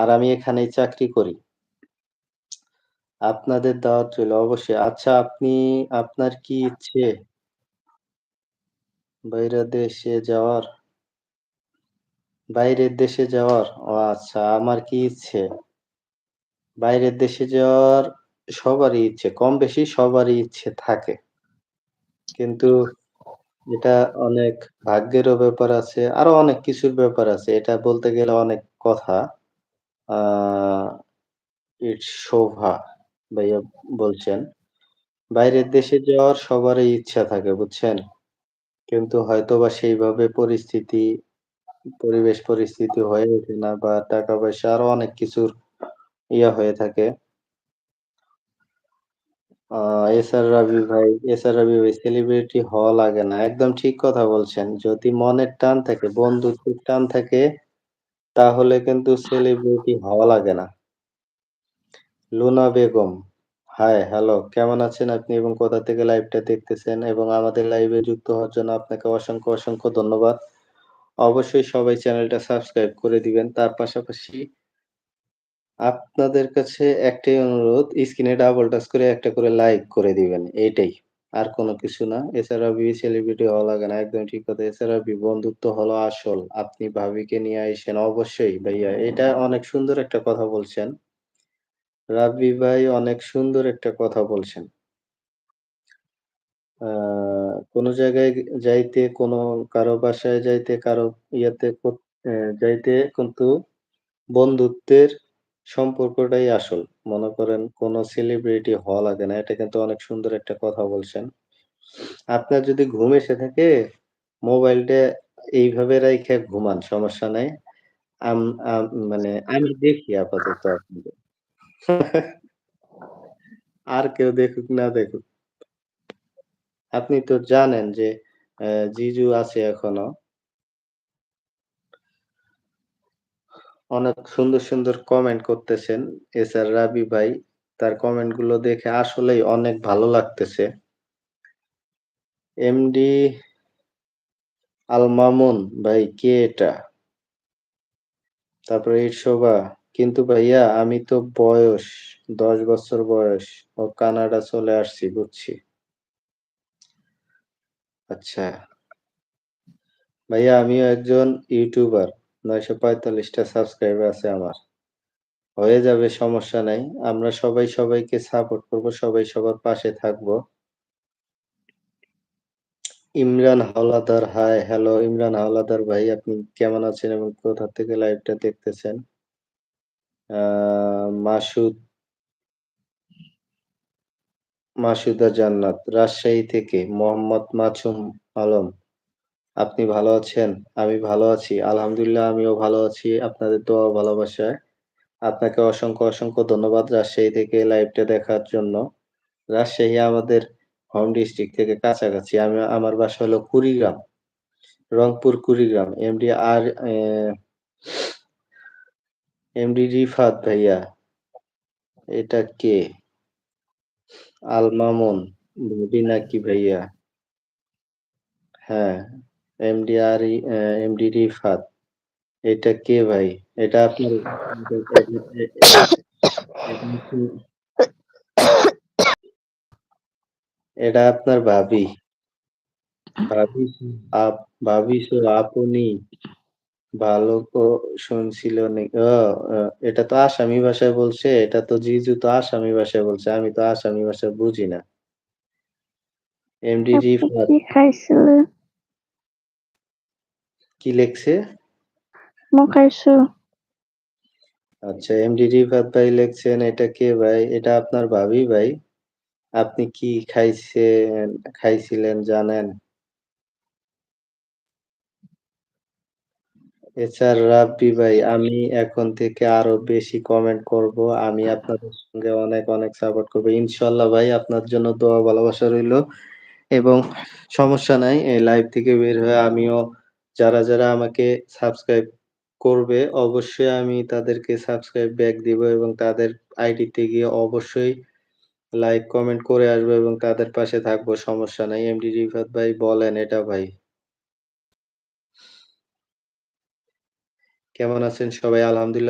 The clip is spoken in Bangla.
আর আমি এখানেই চাকরি করি। আপনাদের দাওয়াত রইল, অবশ্যই। আচ্ছা আপনি, আপনার কি ইচ্ছে? বাইরের দেশে যাওয়ার? বাইরের দেশে যাওয়ার? ও আচ্ছা আমার কি ইচ্ছে? বাইরের দেশে যাওয়ার সবারই ইচ্ছে। কম বেশি সবারই ইচ্ছে থাকে। কিন্তু এটা অনেক ভাগ্যেরও ব্যাপার আছে। আরও অনেক কিছুর ব্যাপার আছে। এটা বলতে গেলে অনেক কথা। আ ইটস শোভা ভাইয়া বলছেন। বাইরের দেশে যাওয়ার সবারই ইচ্ছা থাকে বুঝছেন? কিন্তু হয়তোবা সেইভাবে পরিস্থিতি, পরিবেশ পরিস্থিতি হয়ে ওঠে না বা টাকা-পয়সা আরও অনেক কিছুর ইয়া হয়ে থাকে। এসআর রাবি ভাই, এসআর রাবি ভাই সেলিব্রিটি হওয়া লাগে না। একদম ঠিক কথা বলছেন। যদি মনের টান থাকে, বন্ধুত্বের টান থাকে, তাহলে কিন্তু সেলিব্রিটি হওয়া লাগে না। লুনা বেগম, হাই, হ্যালো কেমন আছেন আপনি এবং কোথা থেকে লাইভটা দেখতেছেন এবং আমাদের লাইভে যুক্ত হওয়ার জন্য আপনাকে অসংখ্য, অসংখ্য ধন্যবাদ। অবশ্যই সবাই চ্যানেলটা সাবস্ক্রাইব করে দিবেন। তার পাশাপাশি আপনাদের কাছে একটাই অনুরোধ স্ক্রিনে ডাবল টাচ করে একটা করে লাইক করে দিবেন। এইটাই। আর কোনো কিছু না। এছাড়া বি সেলিব্রিটি হওয়া লাগে না। একদম ঠিক কথা। এছাড়া বি বন্ধুত্ব হলো আসল। আপনি ভাবিকে নিয়ে আইসেন, অবশ্যই ভাইয়া। এটা অনেক সুন্দর একটা কথা বলছেন। রাব্বি ভাই অনেক সুন্দর একটা কথা বলছেন। কোন জায়গায় যাইতে, কোন কারও বাসায় যাইতে, কারও ইয়াতে যাইতে কিন্তু বন্ধুত্বের সম্পর্কটাই আসল। মনে করেন কোন সেলিব্রিটি হওয়া লাগে না। এটা কিন্তু অনেক সুন্দর একটা কথা বলছেন। আপনার যদি ঘুম এসে থাকে, মোবাইলটা এইভাবে রাইখা ঘুমান সমস্যা নাই। মানে আমি দেখি আপাতত আপনাকে। আর কেউ দেখুক না দেখুক। আপনি তো জানেন যে জিজু আছে এখনও। অনেক সুন্দর, সুন্দর কমেন্ট করতেছেন। এস আর রাবি ভাই। তার কমেন্টগুলো দেখে আসলেই অনেক ভালো লাগতেছে। এমডি আল মামুন ভাই কে এটা? তারপরে ইট শোভা। কিন্তু ভাইয়া আমি তো বয়স ১০ বছর বয়স ও কানাডা চলে আসছি বুঝছি। আচ্ছা। ভাইয়া আমিও একজন ইউটিউবার। ৯৪৫ টা সাবস্ক্রাইবার আছে আমার। হয়ে যাবে সমস্যা নাই। আমরা সবাই সবাইকে সাপোর্ট করব। সবাই সবার পাশে থাকব। ইমরান হাওলাদার, হাই, হ্যালো ইমরান হাওলাদার ভাই আপনি কেমন আছেন এবং কোথা থেকে লাইভটা দেখতেছেন? মাসুদ মাসুদা জান্নাত, রাজশাহী থেকে মোহাম্মদ মাসুম আলম। আপনি ভালো আছেন? আমি ভালো আছি। আলহামদুলিল্লাহ আমিও ভালো আছি। আপনাদের দোয়া ভালোবাসায়। আপনাকে অসংখ্য, অসংখ্য ধন্যবাদ রাজশাহী থেকে লাইভটা দেখার জন্য। রাজশাহী আমাদের হোম ডিস্ট্রিক্ট থেকে কাছাকাছি। আমি আমার বাসা হলো কুড়িগ্রাম। রংপুর কুড়িগ্রাম। এমডি আর এমডি রিফাত ভাইয়া। এটা কে? আল মামুন ভাবি নাকি ভাইয়া? হ্যাঁ, এমডি আর ই এমডি রিফাত। এটা কে ভাই? এটা আপনার এটা আপনার ভাবি। ভাবি আপ ভাবি সো আপনি ভালো কো শুনছিল এটা তো আসামি ভাষায় বলছে। এটা তো জিজু তো আসামি ভাষায় বলছে। আমি তো আসামি ভাষা বুঝি না। এমডি রিফাত। কি লেখছে? মু আচ্ছা এমডি রিফাত ভাই লেখছেন এটা কে ভাই? এটা আপনার ভাবি ভাই। আপনি কি খাইছে খাইছিলেন জানেন? এছাড় রাব্বি ভাই আমি এখন থেকে আরও বেশি কমেন্ট করব। আমি আপনাদের সঙ্গে অনেক, অনেক সাপোর্ট করব। ইনশাআল্লাহ ভাই আপনার জন্য দোয়া ভালোবাসা রইল এবং সমস্যা নাই। এই লাইভ থেকে বের হয়ে আমিও যারা, যারা আমাকে সাবস্ক্রাইব করবে অবশ্যই আমি তাদেরকে সাবস্ক্রাইব ব্যাক দিব এবং তাদের আইডিতে গিয়ে অবশ্যই লাইক কমেন্ট করে আসব এবং তাদের পাশে থাকব সমস্যা নাই। এমডি রিফাত ভাই বলেন এটা ভাই। কেমন আছেন সবাই? আলহামদুলিল্লাহ